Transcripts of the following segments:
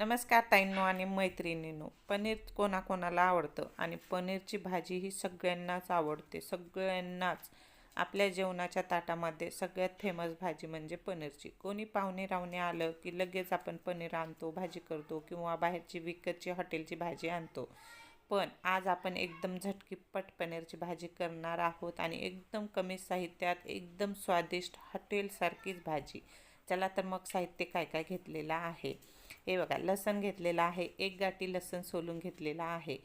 नमस्कार ताईंनो आणि मैत्रिणींनो पनीर कोणाकोणाला आवडतं? आणि पनीरची भाजी ही सगळ्यांनाच आवडते. सगळ्यांनाच. आपल्या जेवणाच्या ताटामध्ये सगळ्यात फेमस भाजी म्हणजे पनीरची. कोणी पाहुणे रावणे आलं की लगेच आपण पनीर आणतो भाजी करतो किंवा बाहेरची विकतची हॉटेलची भाजी आणतो. पण आज आपण एकदम झटकीपट पनीरची भाजी करणार आहोत आणि एकदम कमी साहित्यात एकदम स्वादिष्ट हॉटेलसारखीच भाजी. चला तर मग साहित्य काय काय घेतलेलं आहे? हे बघा लसण घेतलेलं आहे एक गाठी लसण सोलून घेतलेला आहे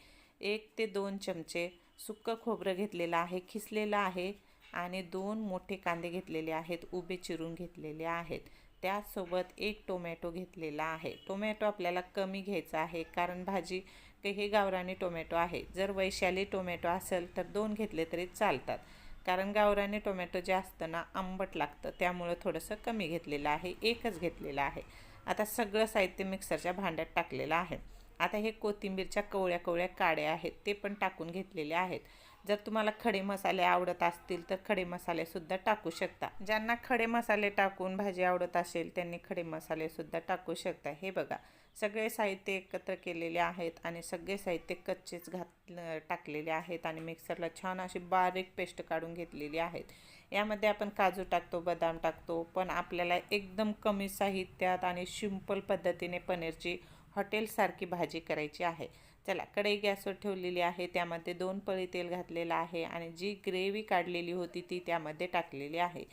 एक ते दोन चमचे सुक्कं खोबरं घेतलेलं आहे खिसलेलं आहे आणि दोन मोठे कांदे घेतलेले आहेत उभे चिरून घेतलेले आहेत. त्याचसोबत एक टोमॅटो घेतलेला आहे. टोमॅटो आपल्याला कमी घ्यायचा आहे कारण भाजी ते हे गावरानी टोमॅटो आहे. जर वैशाली टोमॅटो असेल तर दोन घेतले तरी चालतात. कारण गावरानी टोमॅटो जे असतं ना आंबट लागतं त्यामुळं थोडंसं कमी घेतलेलं आहे एकच घेतलेलं आहे. आता सगळं साहित्य मिक्सरच्या भांड्यात टाकलेलं आहे. आता हे कोथिंबीरच्या कवळ्या कवळ्या काड्या आहेत ते पण टाकून घेतलेले आहेत. जर तुम्हाला खडे मसाले आवडत असतील तर खडे मसालेसुद्धा टाकू शकता. ज्यांना खडे मसाले टाकून भाजी आवडत असेल त्यांनी खडे मसालेसुद्धा टाकू शकता. हे बघा सगळे साहित्य एकत्र केलेले आहेत आणि सगळे साहित्य कच्चेच घात टाकलेले आहेत आणि मिक्सरला छान अशी बारीक पेस्ट काढून घेतलेली आहेत. यामध्ये आपण काजू टाकतो बदाम टाकतो पण आपल्याला एकदम कमी साहित्यात आणि सिंपल पद्धतीने पनीरची हॉटेलसारखी भाजी करायची आहे. चला कढई गॅसवर ठेवलेली आहे. त्यामध्ये दोन पळी तेल घातलेलं आहे आणि जी ग्रेव्ही काढलेली होती ती त्यामध्ये टाकलेली आहे.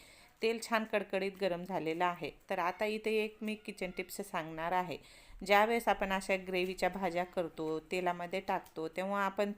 तेल छान कडकडीत गरम झालेलं आहे. तर आता इथे एक मी किचन टिप्स सांगणार आहे. ज्यावेळेस आपण अशा ग्रेव्हीच्या भाज्या करतो तेलामध्ये टाकतो तेव्हा आपण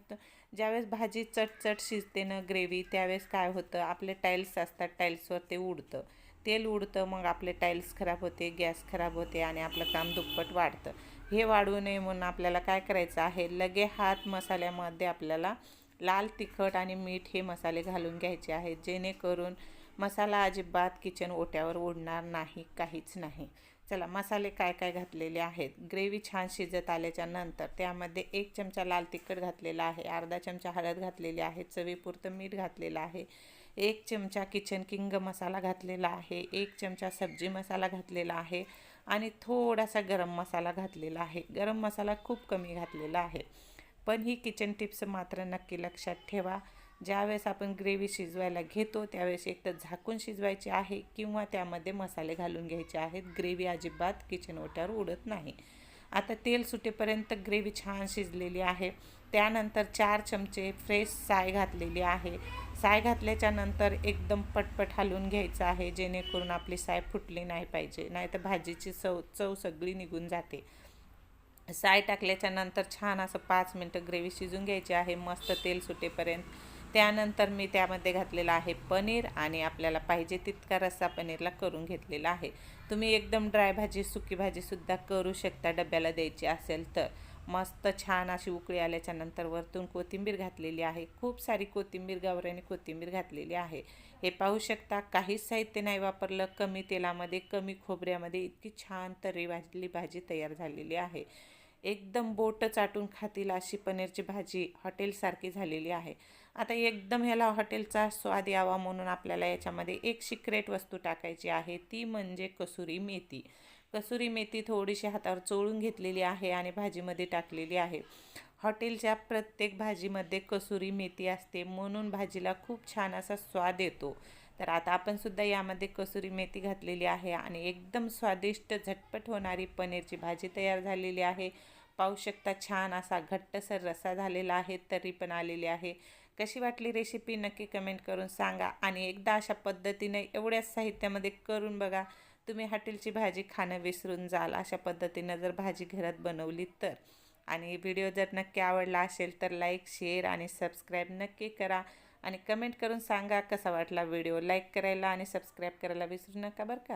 ज्यावेळेस भाजी चटचट शिजते ना ग्रेव्ही त्यावेळेस काय होतं? आपले टाईल्स असतात टाईल्सवर ते उडतं. तेल उडतं मग आपले टाईल्स खराब होते गॅस खराब होते आणि आपलं काम दुप्पट वाढतं. हे वाढू नये म्हणून आपल्याला काय करायचं आहे? लगे हात मसाल्यामध्ये आपल्याला लाल तिखट आणि मीठ हे मसाले घालून घ्यायचे आहेत जेणेकरून मसाला अजिबात किचन ओट्यावर ओढणार नाही काहीच नाही. चला मसाले काय काय घातलेले आहेत? ग्रेव्ही छान शिजत आल्याच्यानंतर त्यामध्ये एक चमचा लाल तिखट घातलेला आहे अर्धा चमचा हळद घातलेली आहे चवीपुरतं मीठ घातलेलं आहे. एक चमचा किचन किंग मसाला घातलेला आहे एक चमचा सब्जी मसाला घातलेला आहे आणि थोडासा गरम मसाला घातलेला आहे. गरम मसाला खूप कमी घातलेला आहे. पण ही किचन टिप्स मात्र नक्की लक्षात ठेवा. ज्यावेळेस आपण ग्रेव्ही शिजवायला घेतो त्यावेळेस एक तर झाकून शिजवायची आहे किंवा त्यामध्ये मसाले घालून घ्यायचे आहेत. ग्रेव्ही अजिबात किचन ओट्यावर उडत नाही. आता तेल सुटेपर्यंत ग्रेव्ही छान शिजलेली आहे. त्यानंतर चार चमचे फ्रेश साय घातलेली आहे. साय घातल्याच्या नंतर एकदम पटपट हलवून घ्यायचं आहे जेणेकरून आपली साय फुटली नाही पाहिजे नाहीतर भाजीची चव चव सगळी निघून जाते. साय टाकल्याच्या नंतर छान असं पाच मिनटं ग्रेव्ही शिजून घ्यायची आहे. मस्त तेल सुटेपर्यंत त्यानंतर मी त्यामध्ये घातलेलं आहे पनीर आणि आपल्याला पाहिजे तितका रस्सा पनीरला करून घेतलेला आहे. तुम्ही एकदम ड्राय भाजी सुकी भाजीसुद्धा करू शकता डब्याला द्यायची असेल तर. मस्त छान अशी उकळी आल्याच्यानंतर वरतून कोथिंबीर घातलेली आहे. खूप सारी कोथिंबीर गावऱ्याने कोथिंबीर घातलेली आहे. हे पाहू शकता काहीच साहित्य नाही वापरलं. कमी तेलामध्ये कमी खोबऱ्यामध्ये इतकी छान तरी भाजली भाजी तयार झालेली आहे. एकदम बोट चाटून खातील अशी पनीरची भाजी हॉटेलसारखी झालेली आहे. आता एकदम ह्याला हॉटेलचा स्वाद यावा म्हणून आपल्याला याच्यामध्ये एक सिक्रेट वस्तू टाकायची आहे. ती म्हणजे कसुरी मेथी. कसुरी मेथी थोडीशी हातावर चोळून घेतलेली आहे आणि भाजीमध्ये टाकलेली आहे. हॉटेलच्या प्रत्येक भाजीमध्ये कसुरी मेथी असते म्हणून भाजीला खूप छान असा स्वाद येतो. तर आता आपण सुद्धा यामध्ये कसुरी मेथी घातलेली आहे आणि एकदम स्वादिष्ट झटपट होणारी पनीरची भाजी तयार झालेली आहे. पाहू शकता छान असा घट्टसर रसा झालेला आहे तरी पण आलेली आहे. कशी वाटली रेसिपी नक्की कमेंट करून सांगा. आणि एकदा अशा पद्धतीने एवढ्याच साहित्यामध्ये करून बघा तुम्ही हॉटेलची भाजी खाणं विसरून जाल. अशा पद्धतीनं जर भाजी घरात बनवली तर. आणि व्हिडिओ जर नक्की आवडला असेल तर लाईक शेअर आणि सबस्क्राईब नक्की करा. आणि कमेंट करून सांगा कसा वाटला व्हिडिओ लाईक करायला आणि सबस्क्राईब करायला विसरू नका बरं का?